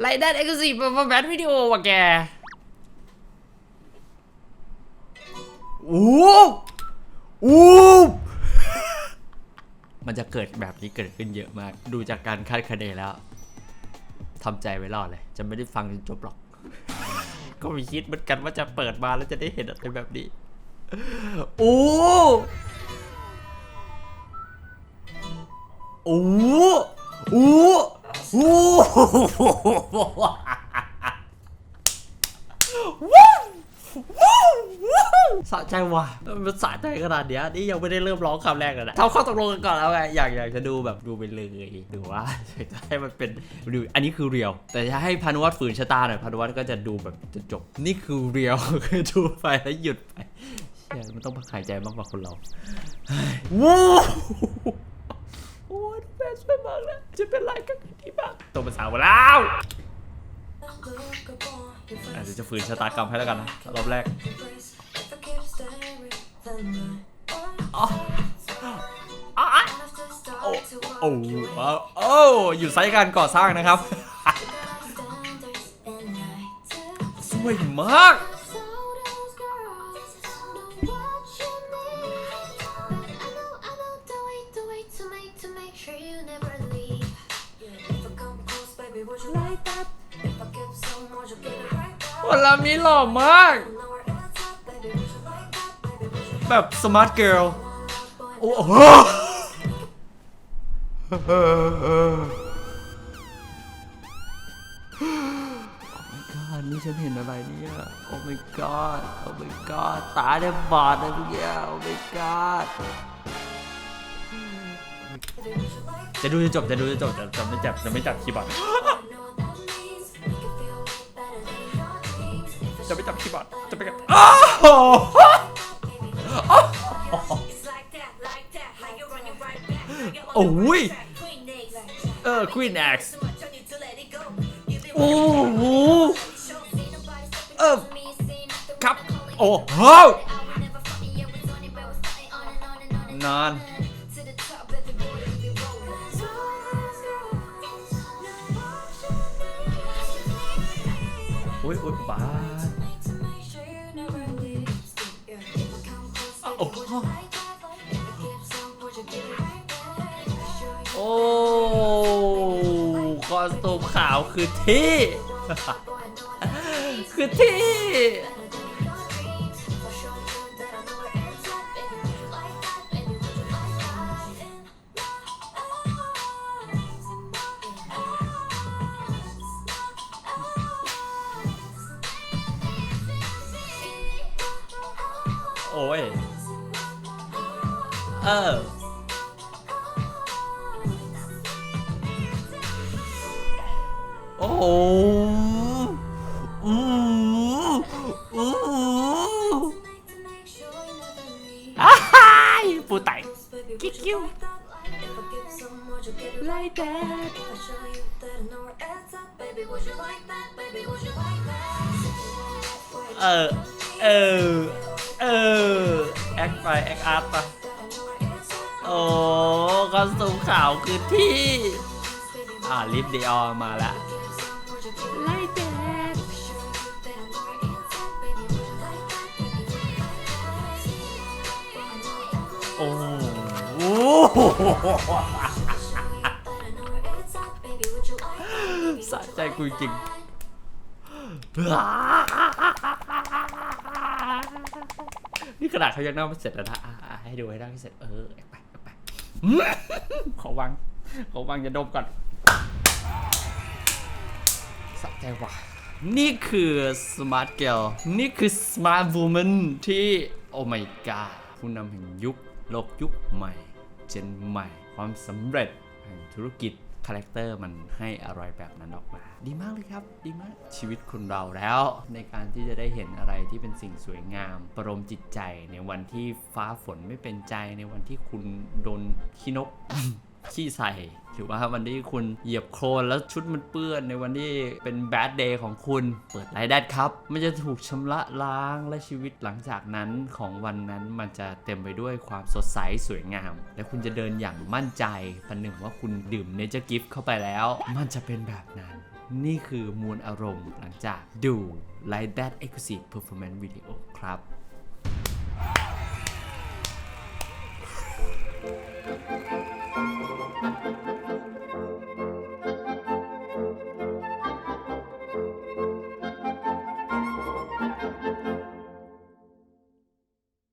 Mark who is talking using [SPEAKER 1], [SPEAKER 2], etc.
[SPEAKER 1] ไรด้านเอ็กซ์ซีฟมาแบทวิดีโอว่ะแกโอ้โอ้มันจะเกิดแบบนี้เกิดขึ้นเยอะมาก ดูจากการคาดคะเนแล้วทำใจไว้รอดเลย จะไม่ได้ฟังจนจบหรอก ก็มีคิดเหมือนกันว่าจะเปิดมาแล้วจะได้เห็นอะไรแบบนี้โอ้โอ้โอ้โอ้ ว้าวว้าวว้าวสะใจว่ะ มันสะใจขนาดเนี้ยนี่ยังไม่ได้เริ่มร้องคำแรกเลยนะทำข้อตกลงกันก่อนแล้วไง อยากอยากจะดูแบบดูไปเลยดูว่าจะให้มันเป็นดูอันนี้คือเรียว แต่จะให้พานุวัตฝืนชะตาหน่อยพานุวัตก็จะดูแบบจะจบ นี่คือเรียวคือดูไปแล้วหยุดไปเชี่ยมันต้องพักหายใจมากกว่าคนเราเฮ้ยว้าวโอ้ยแม่สวยมากเลยจะเป็นไรกันดีมาก ตัวภาษาวแล้วอาจจะจะฝืนชะตากรรมให้แล้วกันนะรอบแรกโอ้โอ้โอ้อยู่ไซต์การก่อสร้างนะครับ สวยมาก วันลามีหล่อมาก แบบสมาร์ทเกิร์ลโอ้โหโอ้ my god นี่ฉันเห็นอะไรเนี่ย โอ้ my god โอ้ my god ตาเนี่ยบอดเลยเมื่อกี้โอ้ my god จะดูจะจบจะดูจะจบจะจะไม่จับจะไม่จับคีย์บอร์ด จะไม่จับคีย์บอร์ดจะไปกันอ้าวโอ้ยเออ Queen X โอ้โหเออครับ โอ้โหนาน อุ้ยอุ้ยบ้าโอ้โหโอ้คอสตูมขาวคือที่ คือที่ โอ้ย เออ โอ้โหอู้อู้อ้ายปูไตกิ๊กกิ้ว like that เออเออ เออ แอคไปแอคอาร์ตไปโอ้คอสตูมขาวคือที่ อ่าลิฟดีออมาละ like that โอ้โหสะใจกูจริง นี่ขนาดเขายังนั่งไม่เสร็จแล้วนะอะอะให้ดูให้นั่งให้เสร็จ เออไปอบไปขอวางขอวางจะดมก่อนสะใจว่ะ นี่คือ Smart Girl นี่คือ Smart Woman ที่ โอ้ my god ผู้นำแห่งยุค โลกยุคใหม่ เจนใหม่ ความสำเร็จแห่งธุรกิจ คาแรคเตอร์มันให้อร่อยแบบนั้นออกมา ดีมากเลยครับ ดีมากชีวิตคุณเราแล้ว ในการที่จะได้เห็นอะไรที่เป็นสิ่งสวยงาม ประโลมจิตใจในวันที่ฟ้าฝนไม่เป็นใจในวันที่คุณโดนขี้นกขี้ใส่ หรือว่าวันที่คุณเหยียบโคลนแล้วชุดมันเปื้อนในวันที่เป็นแบดเดย์ของคุณ เปิดไลน์ได้ครับ มันจะถูกชำระล้างและชีวิตหลังจากนั้นของวันนั้นมันจะเต็มไปด้วยความสดใสสวยงาม และคุณจะเดินอย่างมั่นใจประหนึ่งว่าคุณดื่มเนเจอร์กิฟต์เข้าไปแล้ว มันจะเป็นแบบนั้น นี่คือมวลอารมณ์หลังจากดู Like That Exclusive Performance Video ครับ